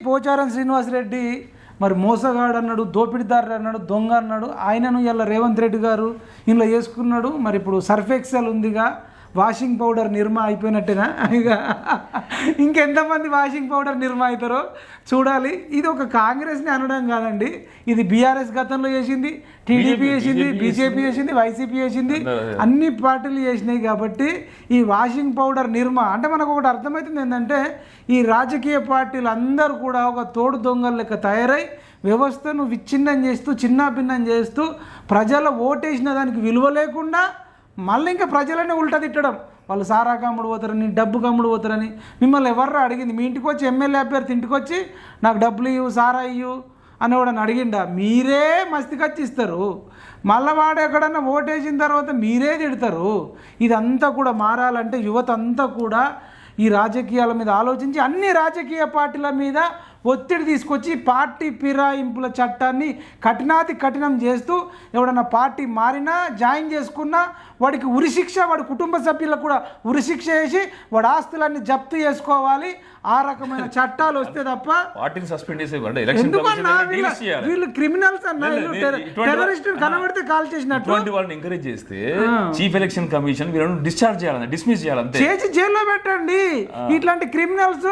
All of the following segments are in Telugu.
పోచారం శ్రీనివాసరెడ్డి మరి మోసగాడు అన్నాడు దోపిడిదారుడు అన్నాడు దొంగ అన్నాడు ఆయనను ఇలా రేవంత్ రెడ్డి గారు ఇందులో వేసుకున్నాడు మరి ఇప్పుడు సర్ఫ్ ఎక్సెల్ ఉందిగా వాషింగ్ పౌడర్ నిర్మా అయిపోయినట్టేనా? ఇక ఇంకెంతమంది వాషింగ్ పౌడర్ నిర్మా అవుతారో చూడాలి. ఇది ఒక కాంగ్రెస్ని అనడం కాదండి. ఇది బీఆర్ఎస్ గతంలో చేసింది టీడీపీ చేసింది బీజేపీ చేసింది వైసీపీ చేసింది. అన్ని పార్టీలు చేసినాయి కాబట్టి ఈ వాషింగ్ పౌడర్ నిర్మా అంటే మనకు ఒకటి అర్థమవుతుంది ఏంటంటే ఈ రాజకీయ పార్టీలు అందరూ కూడా ఒక తోడు దొంగల లెక్క తయారై వ్యవస్థను విచ్ఛిన్నం చేస్తూ చిన్నాభిన్నం చేస్తూ ప్రజల ఓటేసిన దానికి విలువ లేకుండా మళ్ళీ ఇంకా ప్రజలనే ఉల్టా తిట్టడం. వాళ్ళు సారా కమ్ముడు పోతారని డబ్బు కమ్ముడు పోతారని. మిమ్మల్ని ఎవర్రా అడిగింది? మీ ఇంటికి వచ్చి ఎమ్మెల్యే అభ్యర్థి ఇంటికి వచ్చి నాకు డబ్బులు ఇవ్వు సారా ఇవ్వు అని కూడా అడిగిండా? మీరే మస్తికచ్చి ఇస్తారు. మళ్ళీ వాడు ఎక్కడన్నా ఓటేసిన తర్వాత మీరే తిడతారు. ఇదంతా కూడా మారాలంటే యువత అంతా కూడా ఈ రాజకీయాల మీద ఆలోచించి అన్ని రాజకీయ పార్టీల మీద ఒత్తిడి తీసుకొచ్చి పార్టీ ఫిరాయింపుల చట్టాన్ని కఠినాతి కఠినం చేస్తూ ఎవడన్నా పార్టీ మారినా జాయిన్ చేసుకున్నా వాడికి ఉరిశిక్ష వాడి కుటుంబ సభ్యులకు కూడా ఉరిశిక్ష వేసి వాడి ఆస్తులన్నీ జప్తు చేసుకోవాలి. ఆ రకమైన చట్టాలు వస్తే తప్ప పార్టీని సస్పెండ్ ఎందుకన్నా వీళ్ళ క్రిమినల్స్ అన్న? టెర్రరిస్ట్ కనబడితే కాల్ చేసినట్టు? వాళ్ళని ఎంకరేజ్ చేస్తే చీఫ్ ఎలక్షన్ కమిషన్ వీళ్ళని డిశ్చార్జ్ చేయాలి డిస్మిస్ చేయాలి అంతే చేసి జైల్లో పెట్టండి. ఇట్లాంటి క్రిమినల్స్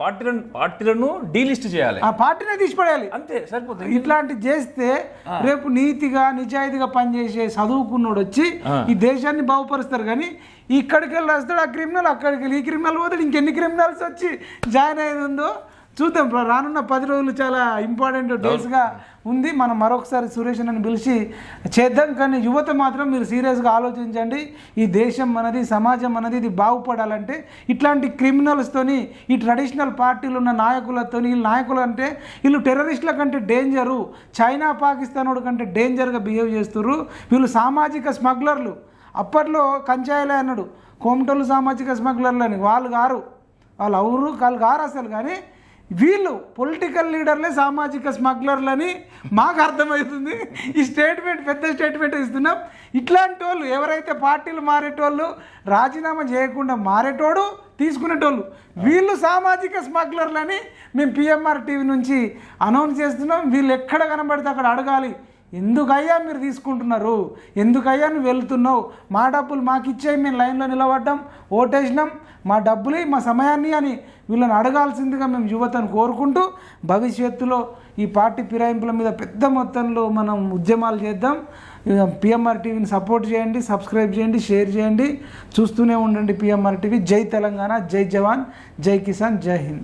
పార్టీలను పార్టీలను డీలిస్ట్ చేయాలి. ఆ పార్టీనే తీసిపడేయాలి. అంతే సరిపోతుంది. ఇట్లాంటి చేస్తే రేపు నీతిగా నిజాయితీగా పనిచేసే చదువుకున్నోడు వచ్చి ఈ దేశాన్ని బాగుపరుస్తారు. కానీ ఇక్కడికి వెళ్ళి వస్తాడు ఆ క్రిమినల్ అక్కడికి వెళ్ళి ఈ క్రిమినల్ పోతాడు ఇంకెన్ని క్రిమినల్స్ వచ్చి జాయిన్ అయ్యేది ఉందో చూద్దాం రానున్న పది రోజులు చాలా ఇంపార్టెంట్ డేస్గా ఉంది. మనం మరొకసారి సురేష్ అని పిలిచి చేద్దాం. కానీ యువత మాత్రం మీరు సీరియస్గా ఆలోచించండి. ఈ దేశం మనది సమాజం అనేది ఇది బాగుపడాలంటే ఇట్లాంటి క్రిమినల్స్తోని ఈ ట్రెడిషనల్ పార్టీలు ఉన్న నాయకులతోని వీళ్ళు నాయకులు అంటే వీళ్ళు టెర్రరిస్టుల కంటే డేంజరు చైనా పాకిస్తాన్ కంటే డేంజర్గా బిహేవ్ చేస్తున్నారు వీళ్ళు సామాజిక స్మగ్లర్లు అప్పట్లో కంచాయలే అన్నాడు. కోమటోళ్ళు సామాజిక స్మగ్లర్లు అని వాళ్ళు గారు వాళ్ళు ఎవరు వాళ్ళు గారు అసలు. కానీ వీళ్ళు పొలిటికల్ లీడర్లే సామాజిక స్మగ్లర్లని. మాకు అర్థమవుతుంది. ఈ స్టేట్మెంట్ పెద్ద స్టేట్మెంట్ ఇస్తున్నాం. ఇట్లాంటి వాళ్ళు ఎవరైతే పార్టీలు మారేటోళ్ళు రాజీనామా చేయకుండా మారేటోడు తీసుకునేటోళ్ళు. వీళ్ళు సామాజిక స్మగ్లర్లని మేము పిఎంఆర్ టీవీ నుంచి అనౌన్స్ చేస్తున్నాం. వీళ్ళు ఎక్కడ కనబడితే అక్కడ అడగాలి. ఎందుకయ్యా మీరు తీసుకుంటున్నారు? ఎందుకయ్యా నువ్వు వెళ్తున్నావు? మా డబ్బులు మాకు ఇచ్చేయి మేము లైన్లో నిలబడ్డాం ఓటేసినాం. మా డబ్బులు మా సమయాన్ని అని వీళ్ళని అడగాల్సిందిగా మేము యువతను కోరుకుంటూ భవిష్యత్తులో ఈ పార్టీ ఫిరాయింపుల మీద పెద్ద మొత్తంలో మనం ఉద్యమాలు చేద్దాం. పిఎంఆర్ టీవీని సపోర్ట్ చేయండి సబ్స్క్రైబ్ చేయండి షేర్ చేయండి. చూస్తూనే ఉండండి పిఎంఆర్ టీవీ. జై తెలంగాణ జై జవాన్ జై కిసాన్ జై హింద్.